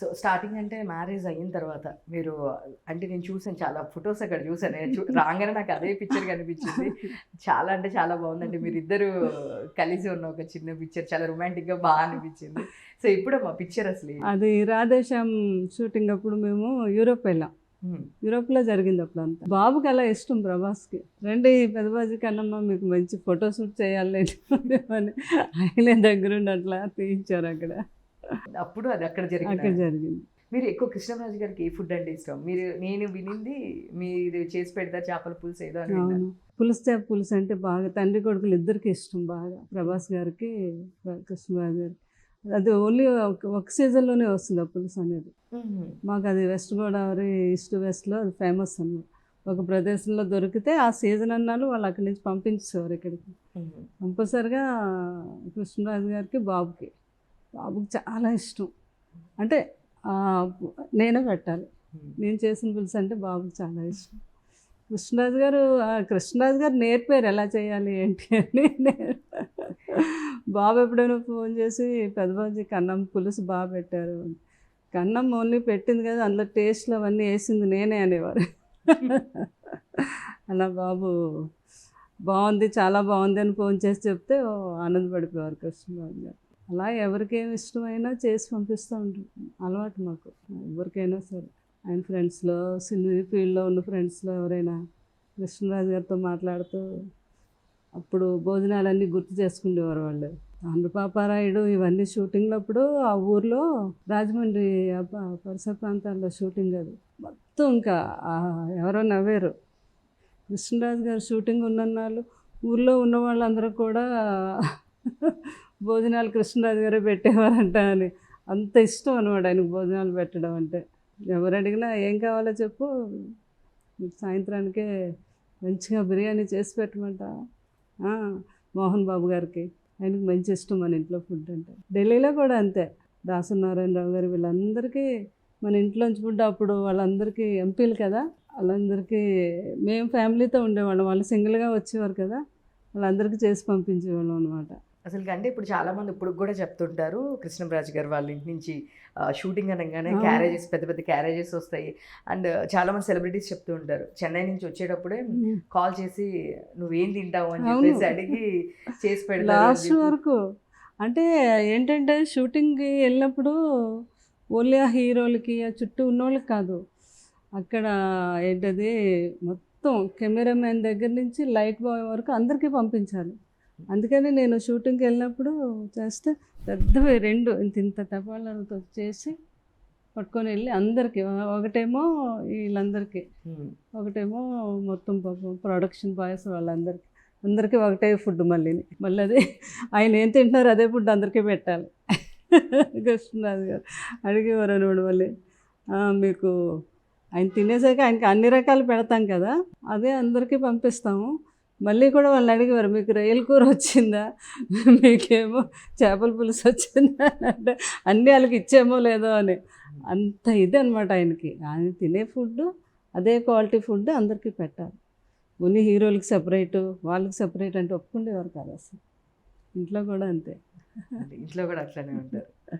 So starting అంటే marriage అయిన తర్వాత మీరు అంటే నేను చూసాను చాలా ఫొటోస్ అక్కడ చూసాను నేను రాగానే నాకు అదే పిక్చర్ కనిపించింది. చాలా అంటే చాలా బాగుందండి. మీరు ఇద్దరు కలిసి ఉన్న ఒక చిన్న పిక్చర్ చాలా రొమాంటిక్గా బాగా అనిపించింది. సో ఇప్పుడు మా పిక్చర్ అసలు? అది రాధేశ్యామ్ షూటింగ్ అప్పుడు మేము యూరోప్ వెళ్ళాం. యూరోప్లో జరిగింది అప్పుడు అంతా. బాబుకి అలా ఇష్టం ప్రభాస్కి. రండి పెద్దబాజీ కన్నమ్మ మీకు మంచి ఫోటో షూట్ చేయాలి అని ఆయనే దగ్గరుండి అట్లా తీయించారు అక్కడ. అప్పుడు అది అక్కడ అక్కడ జరిగింది. జరిగింది. మీరు ఎక్కువ కృష్ణరాజు గారికి ఏ ఫుడ్ అంటే ఇష్టం? మీరు నేను వినింది మీరు చేసి పెడతారు చేపల పులుసు ఏదో అని విన్నాను. పులుసు చేప పులుసు అంటే బాగా తండ్రి కొడుకులు ఇద్దరికి ఇష్టం బాగా. ప్రభాస్ గారికి కృష్ణరాజు గారికి. అది ఓన్లీ ఒక ఒక సీజన్లోనే వస్తుంది ఆ పులుసు అనేది. మాకు అది వెస్ట్ గోదావరి ఈస్ట్ వెస్ట్లో అది ఫేమస్ అన్నమాట. ఒక ప్రదేశంలో దొరికితే ఆ సీజన్ అన్నాళ్ళు వాళ్ళు అక్కడి నుంచి పంపించేవారు ఇక్కడికి. కంపల్సరిగా కృష్ణరాజు గారికి బాబుకి. బాబుకి చాలా ఇష్టం. అంటే నేనే పెట్టాలి. నేను చేసిన పులుసు అంటే బాబుకి చాలా ఇష్టం. కృష్ణరాజు గారు కృష్ణరాజు గారు నేర్పారు ఎలా చేయాలి ఏంటి అని. బాబు ఎప్పుడైనా ఫోన్ చేసి పెద్దబాజీ కన్నం పులుసు బాగా పెట్టారు. కన్నం ఓన్లీ పెట్టింది కదా అందులో టేస్ట్లు అవన్నీ వేసింది నేనే అనేవారు. అలా బాబు బాగుంది చాలా బాగుంది అని ఫోన్ చేసి చెప్తే ఓ ఆనందపడిపోయారు కృష్ణరాజు గారు. అలా ఎవరికేమి ఇష్టమైనా చేసి పంపిస్తూ ఉంటాం. అలవాటు మాకు. ఎవరికైనా సరే. ఆయన ఫ్రెండ్స్లో సినీ ఫీల్డ్లో ఉన్న ఫ్రెండ్స్లో ఎవరైనా కృష్ణరాజు గారితో మాట్లాడుతూ అప్పుడు భోజనాలన్నీ గుర్తు చేసుకునేవారు వాళ్ళు. ఆంధ్రపాపారాయుడు ఇవన్నీ షూటింగ్లప్పుడు ఆ ఊర్లో రాజమండ్రి పరిసర ప్రాంతాల్లో షూటింగ్ అది. మొత్తం ఇంకా ఎవరో నవ్వారు. కృష్ణరాజు గారు షూటింగ్ ఉన్నన్నాళ్ళు ఊర్లో ఉన్న వాళ్ళందరూ కూడా భోజనాలు కృష్ణరాజు గారే పెట్టేవారంట అని. అంత ఇష్టం అనమాట ఆయనకు భోజనాలు పెట్టడం అంటే. ఎవరు అడిగినా ఏం కావాలో చెప్పు సాయంత్రానికే మంచిగా బిర్యానీ చేసి పెట్టమంట. మోహన్ బాబు గారికి. ఆయనకు మంచి ఇష్టం మన ఇంట్లో ఫుడ్ అంటే. ఢిల్లీలో కూడా అంతే. దాసనారాయణరావు గారు వీళ్ళందరికీ మన ఇంట్లోంచి ఫుడ్ అప్పుడు వాళ్ళందరికీ ఎంపీలు కదా. వాళ్ళందరికీ మేము ఫ్యామిలీతో ఉండేవాళ్ళం. వాళ్ళు సింగిల్గా వచ్చేవారు కదా. వాళ్ళందరికీ చేసి పంపించేవాళ్ళం అనమాట అసలు అంటే ఇప్పుడు చాలా మంది ఇప్పుడు కూడా చెప్తుంటారు కృష్ణరాజు గారు వాళ్ళ ఇంటి నుంచి షూటింగ్ అనగానే. క్యారేజెస్ పెద్ద పెద్ద క్యారేజెస్ వస్తాయి అండ్ చాలా మంది సెలబ్రిటీస్ చెప్తూ ఉంటారు చెన్నై నుంచి వచ్చేటప్పుడే కాల్ చేసి నువ్వేం తింటావు అని. చెప్పేసి అడిగి చేసి పెడతారు చెప్పి. వరకు అంటే ఏంటంటే షూటింగ్కి వెళ్ళినప్పుడు ఓన్లీ ఆ హీరోలకి ఆ చుట్టూ ఉన్నోళ్ళకి కాదు అక్కడ ఏంటది మొత్తం కెమెరామెన్ దగ్గర నుంచి లైట్ బాయ్ వరకు అందరికీ పంపించాలి అందుకని నేను షూటింగ్కి వెళ్ళినప్పుడు చేస్తే పెద్దవి రెండు ఇంత ఇంత టపాలతో చేసి పట్టుకొని వెళ్ళి అందరికీ ఒకటేమో వీళ్ళందరికీ. ఒకటేమో మొత్తం పాపం ప్రొడక్షన్ బాయ్స్ వాళ్ళందరికీ అందరికీ ఒకటే ఫుడ్ మళ్ళీ. మళ్ళీ అదే ఆయన ఏం తింటున్నారో అదే ఫుడ్ అందరికీ పెట్టాలి. కృష్ణరాజు గారు అడిగేవారు అనమాట మళ్ళీ "ఆ, మీకు ఆయన తినేసాక ఆయనకి అన్ని రకాలు పెడతాం కదా అదే అందరికీ పంపిస్తాము. మళ్ళీ కూడా వాళ్ళని అడిగేవారు మీకు రొయ్యల కూర వచ్చిందా? మీకేమో చేపల పులుసు వచ్చిందా? అంటే అన్నీ వాళ్ళకి ఇచ్చేమో లేదో అని. అంత ఇది అనమాట ఆయనకి. ఆయన తినే ఫుడ్ అదే క్వాలిటీ ఫుడ్ అందరికీ పెట్టాలి. ఉన్ని హీరోలకి సపరేటు వాళ్ళకి సపరేట్ అంటే ఒప్పుకుండేవారు కాదు అసలు. ఇంట్లో కూడా అంతే. ఇంట్లో కూడా అట్లనే ఉంటారు.